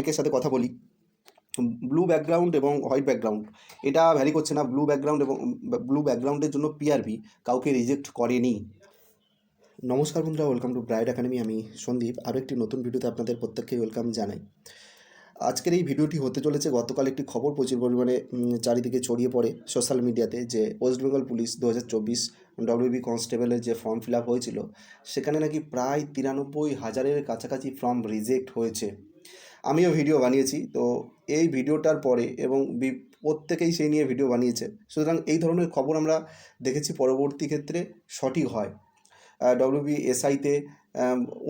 অনেকের সাথে কথা বলি। ব্লু ব্যাকগ্রাউন্ড এবং হোয়াইট ব্যাকগ্রাউন্ড। এটা ভ্যারি করছে না, ব্লু ব্যাকগ্রাউন্ড এবং ব্লু ব্যাকগ্রাউন্ডের জন্য পিআরবি কাউকে রিজেক্ট করেনি। নমস্কার বন্ধুরা ওয়েলকাম টু ব্রাইড একাডেমি আমি সন্দীপ। আরও একটি নতুন ভিডিওতে আপনাদের প্রত্যেককে ওয়েলকাম জানাই। আজকের এই ভিডিওটি হতে চলেছে গতকাল একটি খবর প্রচুর পরিমাণে চারিদিকে ছড়িয়ে পড়ে সোশ্যাল মিডিয়াতে যে ওয়েস্ট বেঙ্গল পুলিশ দু হাজার চব্বিশ ডব্লিউবি কনস্টেবলের যে ফর্ম ফিল আপ হয়েছিল, সেখানে নাকি প্রায় তিরানব্বই হাজারের কাছাকাছি ফর্ম রিজেক্ট হয়েছে। আমিও ভিডিও বানিয়েছি, তো এই ভিডিওটার পরে এবং প্রত্যেকেই সেই নিয়ে ভিডিও বানিয়েছে। সুতরাং এই ধরনের খবর আমরা দেখেছি পরবর্তী ক্ষেত্রে সঠিক হয়। ডব্লিউবি এসআইতে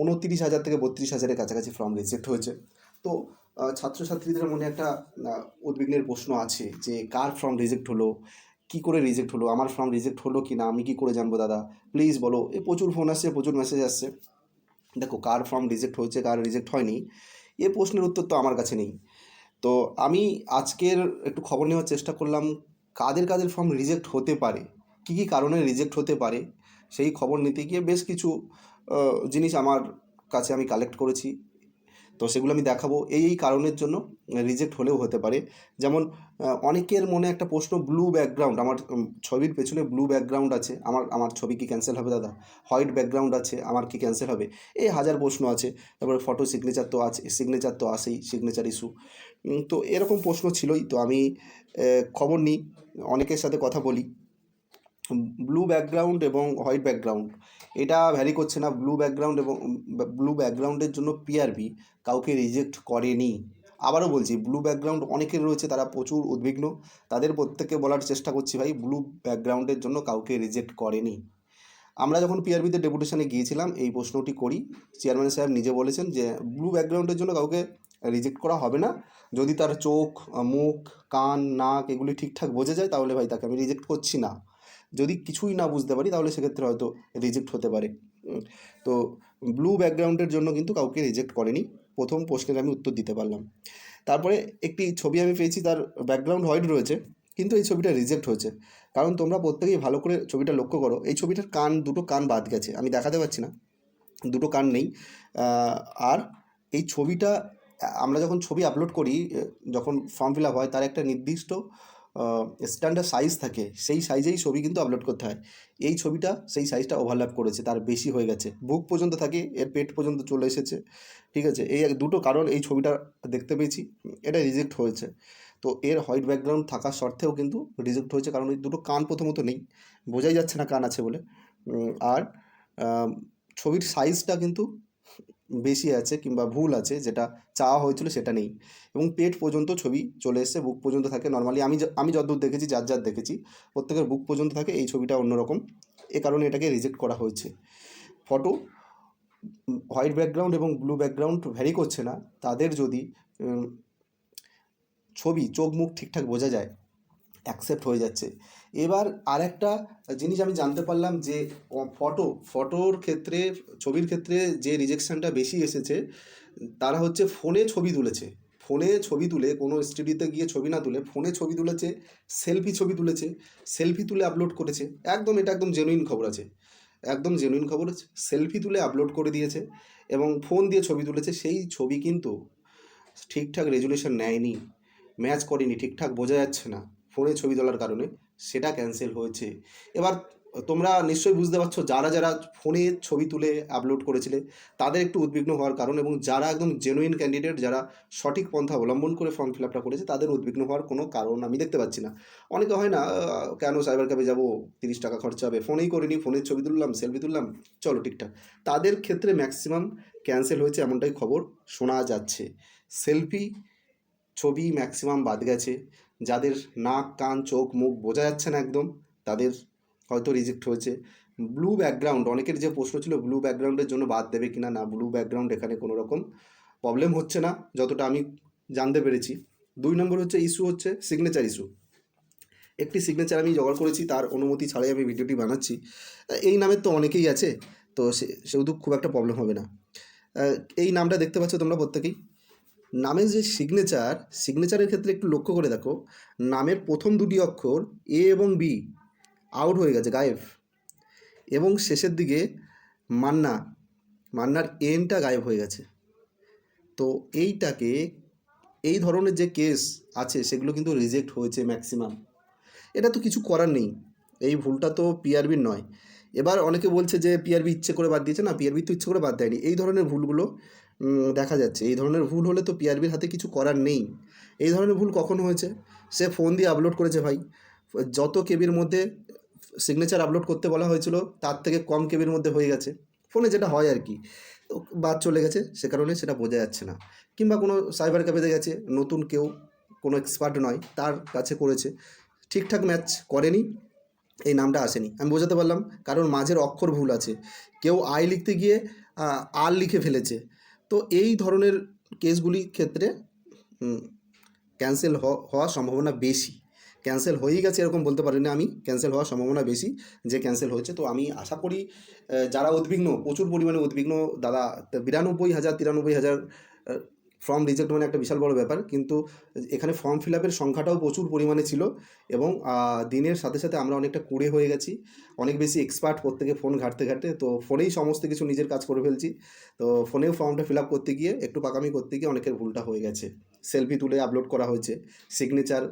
উনত্রিশ হাজার থেকে বত্রিশ হাজারের কাছাকাছি ফর্ম রিজেক্ট হয়েছে। তো ছাত্রছাত্রীদের মনে একটা উদ্বিগ্নের প্রশ্ন আছে যে কার ফর্ম রিজেক্ট হলো? কি করে রিজেক্ট হলো? আমার ফর্ম রিজেক্ট হলো কি না আমি কি করে জানব দাদা? প্লিজ বলো। এ প্রচুর ফোন আসছে, প্রচুর মেসেজ আসছে। দেখো, কার ফর্ম রিজেক্ট হয়েছে, কার রিজেক্ট হয়নি। এ প্রশ্নের উত্তর তো আমার কাছে নেই। তো আমি আজকের একটু খবর নেওয়ার চেষ্টা করলাম, কাদের কাদের ফর্ম রিজেক্ট হতে পারে? কী কী কারণে রিজেক্ট হতে পারে? সেই খবর নিতে গিয়ে বেশ কিছু জিনিস আমার কাছে আমি কালেক্ট করেছি। তো সেগুলো আমি দেখাবো। এই এই কারণের জন্য রিজেক্ট হলেও হতে পারে। যেমন অনেকের মনে একটা প্রশ্ন ব্লু ব্যাকগ্রাউন্ড আমার ছবির পেছনে ব্লু ব্যাকগ্রাউন্ড আছে, আমার আমার ছবি কি ক্যান্সেল হবে দাদা? হোয়াইট ব্যাকগ্রাউন্ড আছে, আমার কি ক্যান্সেল হবে? এই হাজার প্রশ্ন আছে, তারপরে ফটো সিগনেচার তো আছে সিগনেচার তো আসেই সিগনেচার ইস্যু তো এরকম প্রশ্ন ছিলই, তো আমি খবর নিই, অনেকের সাথে কথা বলি। ব্লু ব্যাকগ্রাউন্ড এবং হোয়াইট ব্যাকগ্রাউন্ড এটা ভ্যারি করছে না ব্লু ব্যাকগ্রাউন্ড এবং ব্লু ব্যাকগ্রাউন্ডের জন্য পিআরবি কাউকে রিজেক্ট করেনি। আবারও বলছি ব্লু ব্যাকগ্রাউন্ড অনেকের রয়েছে, তারা প্রচুর উদ্বিগ্ন। তাদের প্রত্যেককে বলার চেষ্টা করছি ভাই ব্লু ব্যাকগ্রাউন্ডের জন্য কাউকে রিজেক্ট করেনি। আমরা যখন পিআরবিতে ডেপুটেশনে গিয়েছিলাম, এই প্রশ্নটি করি। চেয়ারম্যান সাহেব নিজে বলেছেন যে ব্লু ব্যাকগ্রাউন্ডের জন্য কাউকে রিজেক্ট করা হবে না। যদি তার চোখ, মুখ, কান, নাক এগুলি ঠিকঠাক বোঝা যায়, তাহলে ভাই তাকে আমি রিজেক্ট করছি না। যদি কিছুই না বুঝতে পারি, তাহলে সেক্ষেত্রে হয়তো রিজেক্ট হতে পারে। তো ব্লু ব্যাকগ্রাউন্ডের জন্য কিন্তু কাউকে রিজেক্ট করেনি। প্রথম প্রশ্নের আমি উত্তর দিতে পারলাম। তারপরে একটি ছবি আমি পেয়েছি, তার ব্যাকগ্রাউন্ড হোয়াইট রয়েছে, কিন্তু এই ছবিটা রিজেক্ট হয়েছে। কারণ তোমরা প্রত্যেকেই ভালো করে ছবিটা লক্ষ্য করো, এই ছবিটার কান, দুটো কান বাদ গেছে। আমি দেখাতে পারছি না, দুটো কান নেই। আর এই ছবিটা, আমরা যখন ছবি আপলোড করি যখন ফর্ম ফিল আপ হয়, তার একটা নির্দিষ্ট স্ট্যান্ডার্ড সাইজ থাকে, সেই সাইজেই ছবি কিন্তু আপলোড করতে হয়। এই ছবিটা, সেই সাইজটা ওভারল্যাপ করেছে, তার বেশি হয়ে গেছে। বুক পর্যন্ত থাকে, এর পেট পর্যন্ত চলে এসেছে, ঠিক আছে? এই দুটো কারণ এই ছবিটা দেখতে পেয়েছি, এটা রিজেক্ট হয়েছে। তো এর হোয়াইট ব্যাকগ্রাউন্ড থাকা সত্ত্বেও কিন্তু রিজেক্ট হয়েছে, কারণ এই দুটো কান প্রথমত নেই, বোঝাই যাচ্ছে না কান আছে বলে। আর ছবির সাইজটা কিন্তু বেশি আছে কিংবা ভুল আছে, যেটা চাওয়া হয়েছিল সেটা নেই। এবং পেট পর্যন্ত ছবি চলে এসেছে, বুক পর্যন্ত থাকে নর্মালি আমি আমি যতদূর দেখেছি, যার যার দেখেছি, প্রত্যেকের বুক পর্যন্ত থাকে, এই ছবিটা অন্যরকম। এ কারণে এটাকে রিজেক্ট করা হয়েছে। ফটো হোয়াইট ব্যাকগ্রাউন্ড এবং ব্লু ব্যাকগ্রাউন্ড ভ্যারি করছে না। তাদের যদি ছবি চোখ মুখ ঠিকঠাক বোঝা যায় অ্যাকসেপ্ট হয়ে যাচ্ছে। এবার আরেকটা জিনিস আমি জানতে পারলাম যে ফটো ফটোর ক্ষেত্রে, ছবির ক্ষেত্রে যে রিজেকশানটা বেশি এসেছে, তারা হচ্ছে ফোনে ছবি তুলেছে। ফোনে ছবি তুলে, কোনো স্টুডিওতে গিয়ে ছবি না তুলে ফোনে ছবি তুলেছে সেলফি ছবি তুলেছে সেলফি তুলে আপলোড করেছে। একদম, এটা একদম জেনুইন খবর আছে। একদম জেনুইন খবর আছে। সেলফি তুলে আপলোড করে দিয়েছে এবং ফোন দিয়ে ছবি তুলেছে। সেই ছবি কিন্তু ঠিকঠাক রেজুলেশন নেয়নি। ম্যাচ করেনি, ঠিকঠাক বোঝা যাচ্ছে না। ফোনে ছবি তোলার কারণে সেটা ক্যান্সেল হয়েছে। এবার তোমরা নিশ্চয়ই বুঝতে পারছ, যারা যারা ফোনে ছবি তুলে আপলোড করেছিলে, তাদের একটু উদ্বিগ্ন হওয়ার কারণ এবং যারা একদম জেনুইন ক্যান্ডিডেট যারা সঠিক পন্থা অবলম্বন করে ফর্ম ফিল আপটা করেছে, তাদের উদ্বিগ্ন হওয়ার কোনো কারণ আমি দেখতে পাচ্ছি না। অনেকে হয় না কেন সাইবার ক্যাফে যাব, তিরিশ টাকা খরচা হবে, ফোনেই করিনি ফোনের ছবি তুললাম সেলফি তুললাম, চলো ঠিকঠাক। তাদের ক্ষেত্রে ম্যাক্সিমাম ক্যান্সেল হয়েছে এমনটাই খবর শোনা যাচ্ছে। সেলফি ছবি ম্যাক্সিমাম বাদ গেছে। যাদের নাক, কান, চোখ, মুখ বোঝা যাচ্ছে না একদম, তাদের হয়তো রিজেক্ট হয়েছে। ব্লু ব্যাকগ্রাউন্ড অনেকের যে প্রশ্ন ছিল ব্লু ব্যাকগ্রাউন্ডের জন্য বাদ দেবে কিনা, না ব্লু ব্যাকগ্রাউন্ড এখানে কোনো রকম প্রবলেম হচ্ছে না, যতটা আমি জানতে পেরেছি। দুই নম্বর হচ্ছে ইস্যু হচ্ছে সিগনেচার ইস্যু একটি সিগনেচার আমি জোগাড় করেছি, তার অনুমতি ছাড়াই আমি ভিডিওটি বানাচ্ছি। এই নামের তো অনেকেই আছে, তো সে, সেহেতু খুব একটা প্রবলেম হবে না। এই নামটা দেখতে পাচ্ছ তোমরা প্রত্যেকেই? নামের যে সিগনেচার সিগনেচারের ক্ষেত্রে একটু লক্ষ্য করে দেখো। নামের প্রথম দুটি অক্ষর এ এবং বি আউট হয়ে গেছে, গায়েব। এবং শেষের দিকে মান্না, মান্নার এনটা গায়েব হয়ে গেছে। তো এইটাকে, এই ধরনের যে কেস আছে, সেগুলো কিন্তু রিজেক্ট হয়েছে ম্যাক্সিমাম এটা তো কিছু করার নেই। এই ভুলটা তো পিআরবির নয়। এবার অনেকে বলছে যে পিআরবি ইচ্ছে করে বাদ দিয়েছে। না পিআরবি তো ইচ্ছে করে বাদ দেয়নি। এই ধরনের ভুলগুলো দেখা যাচ্ছে। এই ধরনের ভুল হলে তো পিআরবির হাতে কিছু করার নেই। এই ধরনের ভুল কখন হয়েছে? সে ফোন দিয়ে আপলোড করেছে ভাই। যত কেবির মধ্যে সিগনেচার আপলোড করতে বলা হয়েছিল, তার থেকে কম কেবির মধ্যে হয়ে গেছে। ফোনে যেটা হয় আর কি বাদ চলে গেছে। সে কারণে সেটা বোঝা যাচ্ছে না। কিংবা কোনো সাইবার ক্যাফেতে গেছে, নতুন কেউ, কোনো এক্সপার্ট নয়, তার কাছে করেছে। ঠিকঠাক ম্যাচ করেনি, এই নামটা আসেনি। আমি বোঝাতে পারলাম, কারণ মাঝের অক্ষর ভুল আছে। কেউ আই লিখতে গিয়ে আর লিখে ফেলেছে। তো এই ধরনের কেসগুলির ক্ষেত্রে ক্যান্সেল হওয়ার সম্ভাবনা বেশি। ক্যান্সেল হয়েই গেছে এরকম বলতে পারি না আমি ক্যান্সেল হওয়ার সম্ভাবনা বেশি যে ক্যান্সেল হয়েছে। তো আমি আশা করি যারা উদ্বিগ্ন, প্রচুর পরিমাণে উদ্বিগ্ন, দাদা, বিরানব্বই হাজার, তিরানব্বই হাজার ফর্ম রিজেক্ট মানে একটা বিশাল বড় ব্যাপার। কিন্তু এখানে ফর্ম ফিল আপের সংখ্যাটাও প্রচুর পরিমাণে ছিল এবং দিনের সাথে সাথে আমরা অনেকটা কুড়ে হয়ে গেছি। অনেক বেশি এক্সপার্ট প্রত্যেকে ফোন ঘাটতে ঘাটতে। তো ফোনেই সমস্ত কিছু নিজের কাজ করে ফেলছি। তো ফোনেও ফর্মটা ফিল আপ করতে গিয়ে, একটু পাকামি করতে গিয়ে অনেকের ভুলটা হয়ে গেছে। সেলফি তুলে আপলোড করা হয়েছে। সিগনেচার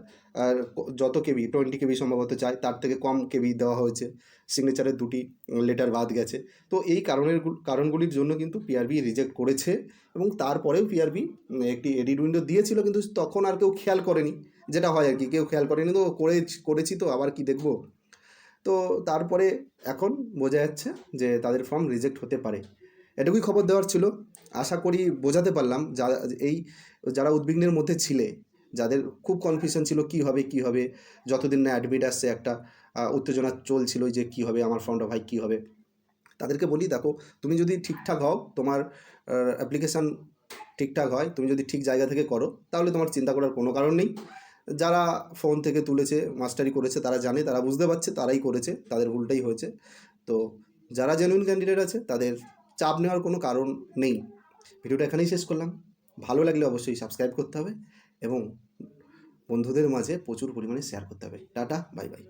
যত কেবি টোয়েন্টি কেবি সম্ভবত চাই, তার থেকে কম কেবি দেওয়া হয়েছে। সিগনেচারের দুটি লেটার বাদ গেছে। তো এই কারণের কারণগুলির জন্য কিন্তু পিআরবি রিজেক্ট করেছে এবং তারপরেও পিআরবি একটি এডিট উইন্ডো দিয়েছিল, কিন্তু তখন আর কেউ খেয়াল করেনি। যেটা হয় আর কি, কেউ খেয়াল করেনি তো করে করেছি তো, আবার কি দেখব? তো তারপরে এখন বোঝা যাচ্ছে যে তাদের ফর্ম রিজেক্ট হতে পারে। এটুকুই খবর দেওয়ার ছিল। আশা করি বোঝাতে পারলাম যা, এই যারা উদ্বিগ্নের মধ্যে ছিলে, যাদের খুব কনফিউশন ছিল কী হবে কী হবে, যতদিন না অ্যাডমিট আসছে একটা উত্তেজনা চলছিল যে কী হবে, আমার ফর্মটা ভাই কী হবে। তাদেরকে বলি, দেখো, তুমি যদি ঠিকঠাক হও, তোমার অ্যাপ্লিকেশান ঠিকঠাক হয়, তুমি যদি ঠিক জায়গা থেকে করো, তাহলে তোমার চিন্তা করার কোনো কারণ নেই। যারা ফোন থেকে তুলেছে মাস্টারি করেছে, তারা জানে, তারা বুঝতে পারছে, তারাই করেছে, তাদের ভুলটাই হয়েছে। তো যারা জেনুইন ক্যান্ডিডেট আছে, তাদের চাপ নেওয়ার কোনো কারণ নেই। ভিডিওটা এখানেই শেষ করলাম। ভালো লাগলে অবশ্যই সাবস্ক্রাইব করতে হবে এবং বন্ধুদের মাঝে প্রচুর পরিমাণে শেয়ার করতে হবে। Tata bye bye